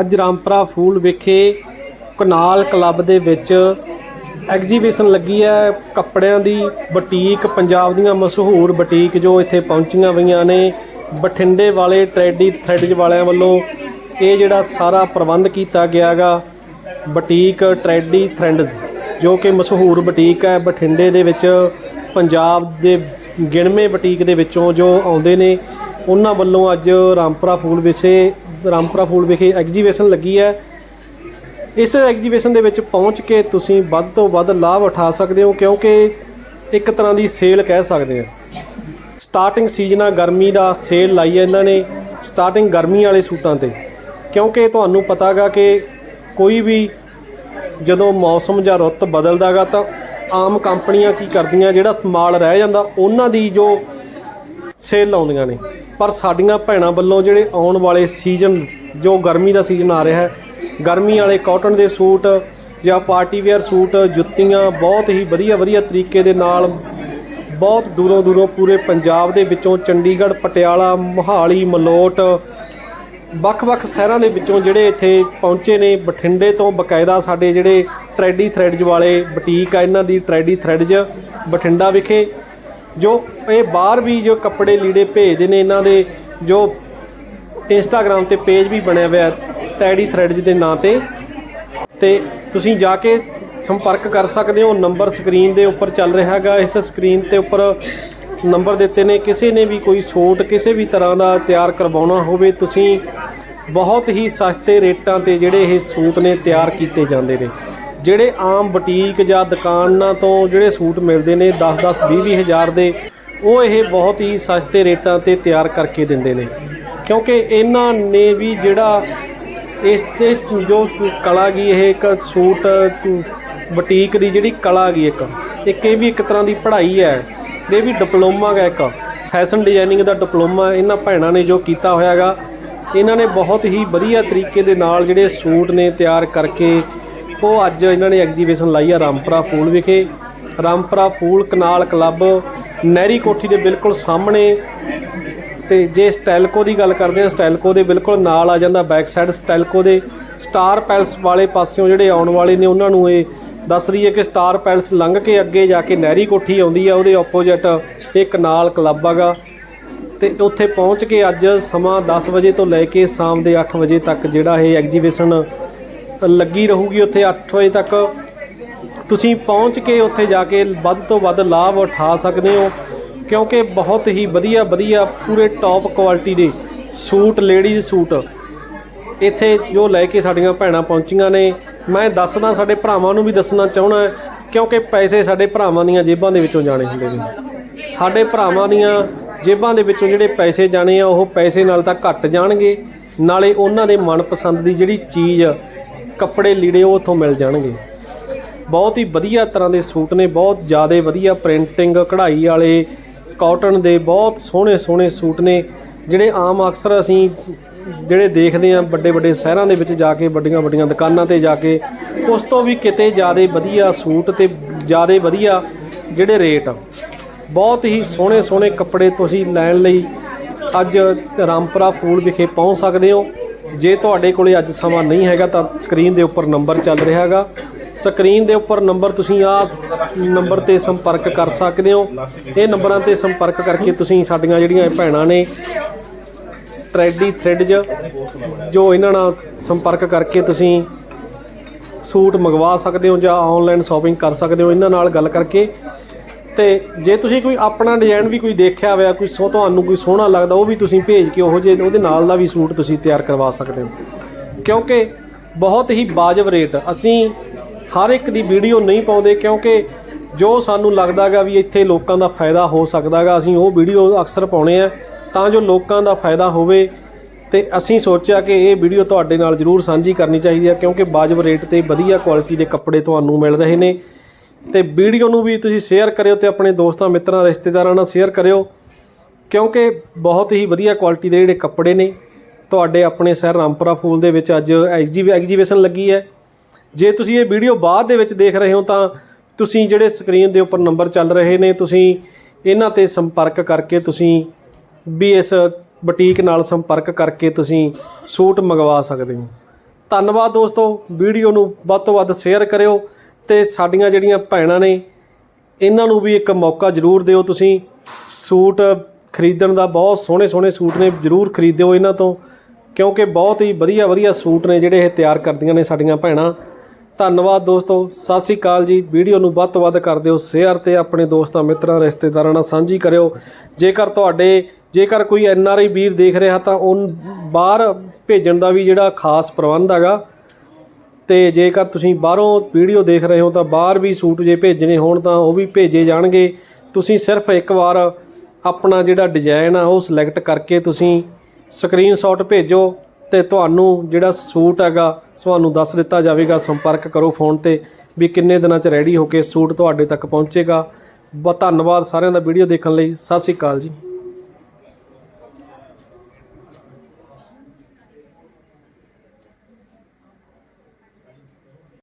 ਅੱਜ ਰਾਮਪੁਰਾ ਫੂਲ ਵਿਖੇ ਕਨਾਲ ਕਲੱਬ ਦੇ ਵਿੱਚ ਐਗਜੀਬਿਸ਼ਨ ਲੱਗੀ ਹੈ। ਕੱਪੜਿਆਂ ਦੀ ਬੁਟੀਕ, ਪੰਜਾਬ ਦੀਆਂ ਮਸ਼ਹੂਰ ਬੁਟੀਕ ਜੋ ਇੱਥੇ ਪਹੁੰਚੀਆਂ ਹੋਈਆਂ ਨੇ। ਬਠਿੰਡੇ ਵਾਲੇ ਟ੍ਰੈਡੀ ਥ੍ਰੈਡਜ ਵਾਲਿਆਂ ਵੱਲੋਂ ਇਹ ਜਿਹੜਾ ਸਾਰਾ ਪ੍ਰਬੰਧ ਕੀਤਾ ਗਿਆਗਾ, ਬੁਟੀਕ ਟ੍ਰੈਡੀ ਥ੍ਰੈਡਸ ਜੋ ਕਿ ਮਸ਼ਹੂਰ ਬੁਟੀਕ ਹੈ। ਬਠਿੰਡੇ ਦੇ ਵਿੱਚ ਪੰਜਾਬ ਦੇ ਗਿਣਵੇਂ ਬੁਟੀਕ ਦੇ ਵਿੱਚੋਂ ਜੋ ਆਉਂਦੇ ਨੇ, ਉਹਨਾਂ ਵੱਲੋਂ ਅੱਜ ਰਾਮਪੁਰਾ ਫੂਲ ਵਿਖੇ ਰਾਮਪੁਰਾ ਫੂਲ ਵਿਖੇ ਐਗਜੀਬਿਸ਼ਨ ਲੱਗੀ ਹੈ। ਇਸ ਐਗਜੀਬਿਸ਼ਨ ਦੇ ਵਿੱਚ ਪਹੁੰਚ ਕੇ ਤੁਸੀਂ ਵੱਧ ਤੋਂ ਵੱਧ ਲਾਭ ਉਠਾ ਸਕਦੇ ਹੋ, ਕਿਉਂਕਿ ਇੱਕ ਤਰ੍ਹਾਂ ਦੀ ਸੇਲ ਕਹਿ ਸਕਦੇ ਹਾਂ। ਸਟਾਰਟਿੰਗ ਸੀਜ਼ਨ ਆ, ਗਰਮੀ ਦਾ ਸੇਲ ਲਾਈ ਹੈ ਇਹਨਾਂ ਨੇ, ਸਟਾਰਟਿੰਗ ਗਰਮੀ ਵਾਲੇ ਸੂਟਾਂ ਤੇ। ਕਿਉਂਕਿ ਤੁਹਾਨੂੰ ਪਤਾਗਾ ਕਿ ਕੋਈ ਵੀ ਜਦੋਂ ਮੌਸਮ ਜਾਂ ਰੁੱਤ ਬਦਲਦਾਗਾ ਤਾਂ ਆਮ ਕੰਪਨੀਆਂ ਕੀ ਕਰਦੀਆਂ, ਜਿਹੜਾ ਮਾਲ ਰਹਿ ਜਾਂਦਾ, ਉਹਨਾਂ ਦੀ ਜੋ ਸੇਲ ਲਾਉਂਦੀਆਂ ਨੇ। ਪਰ ਸਾਡੀਆਂ ਭੈਣਾਂ ਵੱਲੋਂ ਜਿਹੜੇ ਆਉਣ ਵਾਲੇ ਸੀਜ਼ਨ, ਜੋ ਗਰਮੀ ਦਾ ਸੀਜ਼ਨ ਆ ਰਿਹਾ ਹੈ, ਗਰਮੀ ਵਾਲੇ ਕਾਟਨ ਦੇ ਸੂਟ ਜਾਂ ਪਾਰਟੀ ਵੇਅਰ ਸੂਟ, ਜੁੱਤੀਆਂ ਬਹੁਤ ਹੀ ਵਧੀਆ ਵਧੀਆ ਤਰੀਕੇ ਦੇ ਨਾਲ ਬਹੁਤ ਦੂਰੋਂ ਦੂਰੋਂ ਪੂਰੇ ਪੰਜਾਬ ਦੇ ਵਿੱਚੋਂ ਚੰਡੀਗੜ੍ਹ, ਪਟਿਆਲਾ, ਮੋਹਾਲੀ, ਮਲੋਟ ਵੱਖ-ਵੱਖ ਸ਼ਹਿਰਾਂ ਦੇ ਵਿੱਚੋਂ ਜਿਹੜੇ ਇੱਥੇ ਪਹੁੰਚੇ ਨੇ, ਬਠਿੰਡੇ ਤੋਂ ਬਕਾਇਦਾ ਸਾਡੇ ਜਿਹੜੇ ਟ੍ਰੈਡੀ ਥ੍ਰੈਡਜ ਵਾਲੇ ਬੁਟੀਕ ਆ, ਇਹਨਾਂ ਦੀ ਟ੍ਰੈਡੀ ਥ੍ਰੈਡਜ ਬਠਿੰਡਾ ਵਿਖੇ। ਜੋ ਇਹ ਬਾਹਰ ਵੀ ਜੋ ਕੱਪੜੇ ਲੀੜੇ ਭੇਜਦੇ ਨੇ ਇਹਨਾਂ ਦੇ, ਜੋ ਇੰਸਟਾਗ੍ਰam ਤੇ ਪੇਜ ਵੀ ਬਣਿਆ ਹੋਇਆ ਟੈਡੀ ਥ੍ਰੈਡਜ ਦੇ ਨਾਂ ਤੇ। ਤੇ ਤੁਸੀਂ ਜਾ ਕੇ ਸੰਪਰਕ ਕਰ ਸਕਦੇ ਹੋ ਨੰਬਰ ਸਕਰੀਨ ਦੇ ਉੱਪਰ ਚੱਲ ਰਿਹਾ ਹੈਗਾ, ਇਸ ਸਕਰੀਨ ਤੇ ਉੱਪਰ ਨੰਬਰ ਦਿੱਤੇ ਨੇ, ਕਿਸੇ ਨੇ ਵੀ ਕੋਈ ਸੂਟ, ਕਿਸੇ ਵੀ ਤਰ੍ਹਾਂ ਦਾ ਤਿਆਰ ਕਰਵਾਉਣਾ ਹੋਵੇ, ਤੁਸੀਂ ਬਹੁਤ ਹੀ ਸਸਤੇ ਰੇਟਾਂ ਤੇ ਜਿਹੜੇ ਇਹ ਸੂਟ ਨੇ ਤਿਆਰ ਕੀਤੇ ਜਾਂਦੇ ਨੇ। ਜਿਹੜੇ ਆਮ ਬੁਟੀਕ ਜਾਂ ਦੁਕਾਨਾਂ ਤੋਂ ਜਿਹੜੇ ਸੂਟ ਮਿਲਦੇ ਨੇ 10-10 20-20 ਹਜ਼ਾਰ ਦੇ, ਉਹ ਇਹ ਬਹੁਤ ਹੀ ਸਸਤੇ ਰੇਟਾਂ ਤੇ ਤਿਆਰ ਕਰਕੇ ਦਿੰਦੇ ਨੇ। ਕਿਉਂਕਿ ਇਹਨਾਂ ਨੇ ਵੀ ਜਿਹੜਾ ਇਸ ਤੇ ਜੋ ਕਲਾ ਗਈ ਇਹ ਇੱਕ ਸੂਟ ਬੁਟੀਕ ਦੀ ਜਿਹੜੀ ਕਲਾ ਗਈ ਇੱਕ ਇੱਕ ਇਹ ਵੀ ਇੱਕ ਤਰ੍ਹਾਂ ਦੀ ਪੜ੍ਹਾਈ ਹੈ। ਇਹ ਵੀ ਡਿਪਲੋਮਾ ਹੈ ਇੱਕ, ਫੈਸ਼ਨ ਡਿਜ਼ਾਈਨਿੰਗ ਦਾ ਡਿਪਲੋਮਾ ਇਹਨਾਂ ਭੈਣਾਂ ਨੇ ਜੋ ਕੀਤਾ ਹੋਇਆਗਾ ਇਹਨਾਂ ਨੇ ਬਹੁਤ ਹੀ ਵਧੀਆ ਤਰੀਕੇ ਦੇ ਨਾਲ ਜਿਹੜੇ ਸੂਟ ਨੇ ਤਿਆਰ ਕਰਕੇ ਉਹ ਅੱਜ ਇਹਨਾਂ ਨੇ ਐਗਜੀਬਿਸ਼ਨ ਲਾਈ ਆ ਰਾਮਪੁਰਾ ਫੂਲ ਵਿਖੇ। ਰਾਮਪੁਰਾ ਫੂਲ ਕਨਾਲ ਕਲੱਬ ਨਹਿਰੀ ਕੋਠੀ ਦੇ ਬਿਲਕੁਲ ਸਾਹਮਣੇ। ਤੇ ਜੇ ਸਟੈਲਕੋ ਦੀ ਗੱਲ ਕਰਦੇ ਆ, ਸਟੈਲਕੋ ਦੇ ਬਿਲਕੁਲ ਨਾਲ ਆ ਜਾਂਦਾ ਬੈਕ ਸਾਈਡ ਸਟੈਲਕੋ ਦੇ ਸਟਾਰ ਪੈਲਸ ਵਾਲੇ ਪਾਸਿਓਂ ਜਿਹੜੇ ਆਉਣ ਵਾਲੇ ਨੇ, ਉਹਨਾਂ ਨੂੰ ਇਹ ਦੱਸ ਰਹੀ ਹੈ ਕਿ ਸਟਾਰ ਪੈਲਸ ਲੰਘ ਕੇ ਅੱਗੇ ਜਾ ਕੇ ਨਹਿਰੀ ਕੋਠੀ ਆਉਂਦੀ ਆ, ਉਹਦੇ ਆਪੋਜ਼ਿਟ ਇਹ ਕਨਾਲ ਕਲੱਬ ਹੈਗਾ। ਤੇ ਉੱਥੇ ਪਹੁੰਚ ਕੇ ਅੱਜ ਸਮਾਂ 10 ਵਜੇ ਤੋਂ ਲੈ ਕੇ ਸ਼ਾਮ ਦੇ 8 ਵਜੇ ਤੱਕ ਜਿਹੜਾ ਇਹ ਐਗਜੀਬਿਸ਼ਨ ਲੱਗੀ ਰਹੂਗੀ ਉੱਥੇ 8 ਵਜੇ ਤੱਕ। ਤੁਸੀਂ ਪਹੁੰਚ ਕੇ ਉੱਥੇ ਜਾ ਕੇ ਵੱਧ ਤੋਂ ਵੱਧ ਲਾਭ ਉਠਾ ਸਕਦੇ ਹੋ, ਕਿਉਂਕਿ ਬਹੁਤ ਹੀ ਵਧੀਆ ਵਧੀਆ ਪੂਰੇ ਟੌਪ ਕੁਆਲਿਟੀ ਦੇ ਸੂਟ ਲੇਡੀਜ਼ ਸੂਟ। ਇੱਥੇ ਜੋ ਲੈ ਕੇ ਸਾਡੀਆਂ ਭੈਣਾਂ ਪਹੁੰਚੀਆਂ ਨੇ, ਮੈਂ ਦੱਸਦਾ ਸਾਡੇ ਭਰਾਵਾਂ ਨੂੰ ਵੀ ਦੱਸਣਾ ਚਾਹਣਾ ਕਿਉਂਕਿ ਪੈਸੇ ਸਾਡੇ ਭਰਾਵਾਂ ਦੀਆਂ ਜੇਬਾਂ ਦੇ ਵਿੱਚੋਂ ਜਾਣੇ ਹੁੰਦੇ ਨੇ। ਸਾਡੇ ਭਰਾਵਾਂ ਦੀਆਂ ਜੇਬਾਂ ਦੇ ਵਿੱਚੋਂ ਜਿਹੜੇ ਪੈਸੇ ਜਾਣੇ ਆ, ਉਹ ਪੈਸੇ ਨਾਲ ਤਾਂ ਘੱਟ ਜਾਣਗੇ, ਨਾਲੇ ਉਹਨਾਂ ਦੇ ਮਨਪਸੰਦ ਦੀ ਜਿਹੜੀ ਚੀਜ਼ ਕੱਪੜੇ ਲੀੜੇ ਉਹ ਉੱਥੋਂ ਮਿਲ ਜਾਣਗੇ। ਬਹੁਤ ਹੀ ਵਧੀਆ ਤਰ੍ਹਾਂ ਦੇ ਸੂਟ ਨੇ, ਬਹੁਤ ਜ਼ਿਆਦਾ ਵਧੀਆ ਪ੍ਰਿੰਟਿੰਗ, ਕਢਾਈ ਵਾਲੇ, ਕਾਟਨ ਦੇ ਬਹੁਤ ਸੋਹਣੇ ਸੋਹਣੇ ਸੂਟ ਨੇ, ਜਿਹੜੇ ਆਮ ਅਕਸਰ ਅਸੀਂ ਜਿਹੜੇ ਦੇਖਦੇ ਆ ਵੱਡੇ ਵੱਡੇ ਸ਼ਹਿਰਾਂ ਦੇ ਵਿੱਚ ਜਾ ਕੇ, ਵੱਡੀਆਂ ਵੱਡੀਆਂ ਦੁਕਾਨਾਂ ਤੇ ਜਾ ਕੇ, ਉਸ ਤੋਂ ਵੀ ਕਿਤੇ ਜ਼ਿਆਦਾ ਵਧੀਆ ਸੂਟ ਤੇ ਜ਼ਿਆਦਾ ਵਧੀਆ ਜਿਹੜੇ ਰੇਟ ਬਹੁਤ ਹੀ ਸੋਹਣੇ ਸੋਹਣੇ ਕੱਪੜੇ ਤੁਸੀਂ ਲੈਣ ਲਈ ਅੱਜ ਰਾਮਪੁਰਾ ਫੂਲ ਵਿਖੇ ਪਹੁੰਚ ਸਕਦੇ ਹੋ। ਜੇ ਤੁਹਾਡੇ ਕੋਲੇ ਅੱਜ ਸਮਾਂ ਨਹੀਂ ਹੈਗਾ ਤਾਂ ਸਕਰੀਨ ਦੇ ਉੱਪਰ ਨੰਬਰ ਚੱਲ ਰਿਹਾ ਹੈਗਾ। ਸਕਰੀਨ ਦੇ ਉੱਪਰ ਨੰਬਰ ਤੁਸੀਂ ਆ ਨੰਬਰ ਤੇ ਸੰਪਰਕ ਕਰ ਸਕਦੇ ਹੋ। ਇਹ ਨੰਬਰਾਂ ਤੇ ਸੰਪਰਕ ਕਰਕੇ ਤੁਸੀਂ ਸਾਡੀਆਂ ਜਿਹੜੀਆਂ ਭੈਣਾਂ ਨੇ, ਟ੍ਰੈਡੀ ਥ੍ਰੈਡਜ ਜੋ ਇਹਨਾਂ ਨਾਲ ਸੰਪਰਕ ਕਰਕੇ ਤੁਸੀਂ ਸੂਟ ਮੰਗਵਾ ਸਕਦੇ ਹੋ ਜਾਂ ਆਨਲਾਈਨ ਸ਼ਾਪਿੰਗ ਕਰ ਸਕਦੇ ਹੋ। ਇਹਨਾਂ ਨਾਲ ਗੱਲ ਕਰਕੇ ਤੇ ਜੇ ਤੁਸੀਂ ਕੋਈ ਆਪਣਾ ਡਿਜ਼ਾਈਨ ਵੀ ਕੋਈ ਦੇਖਿਆ ਹੋਇਆ, ਕੋਈ ਸੋ ਤੁਹਾਨੂੰ ਕੋਈ ਸੋਹਣਾ ਲੱਗਦਾ, ਉਹ ਵੀ ਤੁਸੀਂ ਭੇਜ ਕੇ ਉਹੋ ਜੇ ਉਹਦੇ ਨਾਲ ਦਾ ਵੀ ਸੂਟ ਤੁਸੀਂ ਤਿਆਰ ਕਰਵਾ ਸਕਦੇ ਹੋ। ਕਿਉਂਕਿ ਬਹੁਤ ਹੀ ਵਾਜਬ ਰੇਟ, ਅਸੀਂ ਹਰ ਇੱਕ ਦੀ ਵੀਡੀਓ ਨਹੀਂ ਪਾਉਂਦੇ ਕਿਉਂਕਿ ਜੋ ਸਾਨੂੰ ਲੱਗਦਾਗਾ ਵੀ ਇੱਥੇ ਲੋਕਾਂ ਦਾ ਫਾਇਦਾ ਹੋ ਸਕਦਾਗਾ ਅਸੀਂ ਉਹ ਵੀਡੀਓ ਅਕਸਰ ਪਾਉਣੇ ਆ, ਤਾਂ ਜੋ ਲੋਕਾਂ ਦਾ ਫਾਇਦਾ ਹੋਵੇ ਤੇ ਅਸੀਂ ਸੋਚਿਆ ਕਿ ਇਹ ਵੀਡੀਓ ਤੁਹਾਡੇ ਨਾਲ ਜ਼ਰੂਰ ਸਾਂਝੀ ਕਰਨੀ ਚਾਹੀਦੀ ਹੈ ਕਿਉਂਕਿ ਵਾਜਬ ਰੇਟ ਤੇ ਵਧੀਆ ਕੁਆਲਿਟੀ ਦੇ ਕੱਪੜੇ ਤੁਹਾਨੂੰ ਮਿਲ ਰਹੇ ਨੇ। ਤੇ ਵੀਡੀਓ ਨੂੰ ਵੀ ਤੁਸੀਂ ਸ਼ੇਅਰ ਕਰਿਓ ਤੇ ਆਪਣੇ ਦੋਸਤਾਂ, ਮਿੱਤਰਾਂ, ਰਿਸ਼ਤੇਦਾਰਾਂ ਨਾਲ ਸ਼ੇਅਰ ਕਰਿਓ। ਕਿਉਂਕਿ ਬਹੁਤ ਹੀ ਵਧੀਆ ਕੁਆਲਿਟੀ ਦੇ ਜਿਹੜੇ ਕੱਪੜੇ ਨੇ, ਤੁਹਾਡੇ ਆਪਣੇ ਸ਼ਹਿਰ ਰਾਮਪੁਰਾ ਫੂਲ ਦੇ ਵਿੱਚ ਅੱਜ ਐਗਜੀਬਿਸ਼ਨ ਲੱਗੀ ਹੈ। ਜੇ ਤੁਸੀਂ ਇਹ ਵੀਡੀਓ ਬਾਅਦ ਦੇ ਵਿੱਚ ਦੇਖ ਰਹੇ ਹੋ ਤਾਂ ਤੁਸੀਂ ਜਿਹੜੇ ਸਕਰੀਨ ਦੇ ਉੱਪਰ ਨੰਬਰ ਚੱਲ ਰਹੇ ਨੇ, ਤੁਸੀਂ ਇਹਨਾਂ ਤੇ ਸੰਪਰਕ ਕਰਕੇ ਤੁਸੀਂ ਵੀ ਇਸ ਬੁਟੀਕ ਨਾਲ ਸੰਪਰਕ ਕਰਕੇ ਤੁਸੀਂ ਸੂਟ ਮੰਗਵਾ ਸਕਦੇ ਹੋ। ਧੰਨਵਾਦ ਦੋਸਤੋ, ਵੀਡੀਓ ਨੂੰ ਵੱਧ ਤੋਂ ਵੱਧ ਸ਼ੇਅਰ ਕਰਿਓ। ਤੇ ਸਾਡੀਆਂ ਜਿਹੜੀਆਂ ਭੈਣਾਂ ਨੇ, ਇਹਨਾਂ ਨੂੰ ਵੀ ਇੱਕ ਮੌਕਾ ਜ਼ਰੂਰ ਦਿਓ ਤੁਸੀਂ। ਸੂਟ ਖਰੀਦਣ ਦਾ ਬਹੁਤ ਸੋਹਣੇ ਸੋਹਣੇ ਸੂਟ ਨੇ, ਜ਼ਰੂਰ ਖਰੀਦਿਓ ਇਹਨਾਂ ਤੋਂ, ਕਿਉਂਕਿ ਬਹੁਤ ਹੀ ਵਧੀਆ ਵਧੀਆ ਸੂਟ ਨੇ ਜਿਹੜੇ ਇਹ ਤਿਆਰ ਕਰਦੀਆਂ ਨੇ ਸਾਡੀਆਂ ਭੈਣਾਂ। ਧੰਨਵਾਦ ਦੋਸਤੋ, ਸਤਿ ਸ੍ਰੀ ਅਕਾਲ ਜੀ। ਵੀਡੀਓ ਨੂੰ ਵੱਧ ਤੋਂ ਵੱਧ ਕਰ ਦਿਓ ਸ਼ੇਅਰ ਤੇ ਆਪਣੇ ਦੋਸਤਾਂ, ਮਿੱਤਰਾਂ, ਰਿਸ਼ਤੇਦਾਰਾਂ ਨਾਲ ਸਾਂਝੀ ਕਰਿਓ। ਜੇਕਰ ਤੁਹਾਡੇ, ਜੇਕਰ ਕੋਈ ਐਨ ਆਰ ਆਈ ਵੀਰ ਦੇਖ ਰਿਹਾ ਤਾਂ ਉਹ ਬਾਹਰ ਭੇਜਣ ਦਾ ਵੀ ਜਿਹੜਾ ਖਾਸ ਪ੍ਰਬੰਧ ਹੈਗਾ ਤੇ ਜੇਕਰ ਤੁਸੀਂ ਬਾਹਰੋਂ ਵੀਡੀਓ ਦੇਖ ਰਹੇ ਹੋ ਤਾਂ ਬਾਹਰ ਵੀ ਸੂਟ ਜੇ ਭੇਜਣੇ ਹੋਣ ਤਾਂ ਉਹ ਵੀ ਭੇਜੇ ਜਾਣਗੇ। ਤੁਸੀਂ ਸਿਰਫ ਇੱਕ ਵਾਰ ਆਪਣਾ ਜਿਹੜਾ ਡਿਜ਼ਾਈਨ ਆ ਉਹ ਸਿਲੈਕਟ ਕਰਕੇ ਤੁਸੀਂ ਸਕਰੀਨਸ਼ਾਟ ਭੇਜੋ ਤੇ ਤੁਹਾਨੂੰ ਜਿਹੜਾ ਸੂਟ ਹੈਗਾ ਤੁਹਾਨੂੰ ਦੱਸ ਦਿੱਤਾ ਜਾਵੇਗਾ। ਸੰਪਰਕ ਕਰੋ ਫੋਨ ਤੇ ਵੀ ਕਿੰਨੇ ਦਿਨਾਂ 'ਚ ਰੈਡੀ ਹੋ ਕੇ ਸੂਟ ਤੁਹਾਡੇ ਤੱਕ ਪਹੁੰਚੇਗਾ। ਬਹੁਤ ਧੰਨਵਾਦ ਸਾਰਿਆਂ ਦਾ ਵੀਡੀਓ ਦੇਖਣ ਲਈ। ਸਤਿ ਸ਼੍ਰੀ ਅਕਾਲ ਜੀ।